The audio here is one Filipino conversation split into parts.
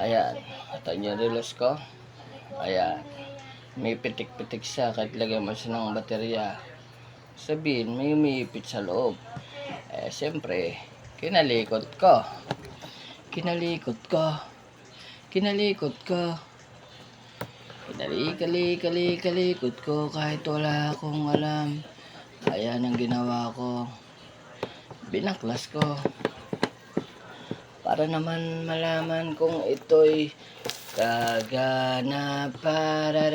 Ayan. Ito yung relos ko. Ayan. May pitik-pitik siya kahit lagyan mo siya ng baterya. Sabihin, may umiipit sa loob. Eh, siyempre, kinalikot ko. Kinalikot ko. Kinalikot ko. Kinali-kali-kali-kalikot ko kahit wala akong alam. Ayan ang ginawa ko. Binaklas ko. Para naman malaman kung ito'y kagana para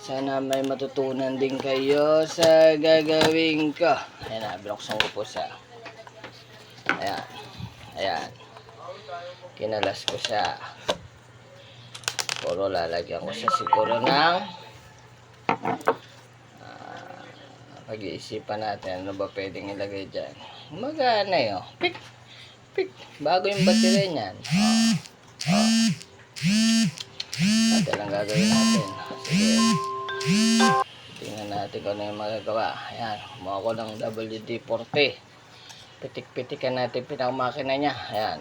sana may matutunan din kayo sa gagawin ko. Ayan na, binuksan ko po siya. Ayan. Ayan. Kinalas ko siya. Puro lalagyan ko siya siguro ng ah, pag-iisipan natin ano ba pwedeng ilagay dyan. Magana yun. Pik! Pik! Bago yung baterya niyan. Oh. Oh. Ito lang gagawin natin. Sige. Tingnan natin kung ano yung magagawa. Ayan. Kumuha ko ng WD-40. Pitik-pitikan natin pinakamakina niya. Ayan.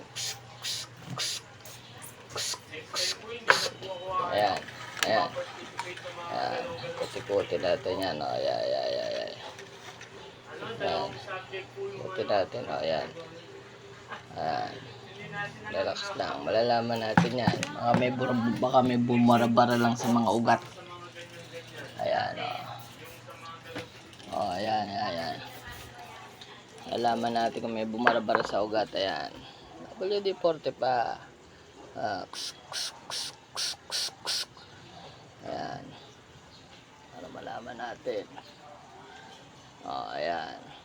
Ayan. Ayan. Ayan. Kuti-kuti natin yan. O, ayan, ayan, ayan, ayan. Ayan. Kuti natin. O, ayan. Ayan. Relax lang. Malalaman natin yan. Baka may, baka may bumarabara lang sa mga ugat. Ayan, o. O, ayan, ayan, ayan. Alaman natin kung may bumarabara sa ugat. Ayan. WD-40 pa. Ah, kus, kus, kus, kus, kus, kus. Ayan. Para malaman natin. O, ayan.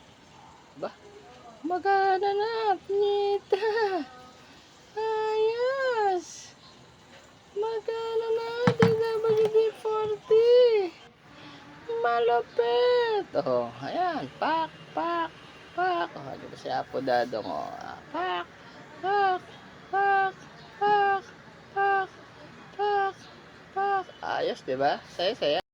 Ba? Magana na, Nita. Ayos. Magana na, WD-40. Malupit. Oh, ayan. Pak, pak, pak. Oh, di ba si Apo Dadong, oh. Ah, Pak, pak, pak, pak, pak, pak, pak. Ayos, di ba? Saya, saya.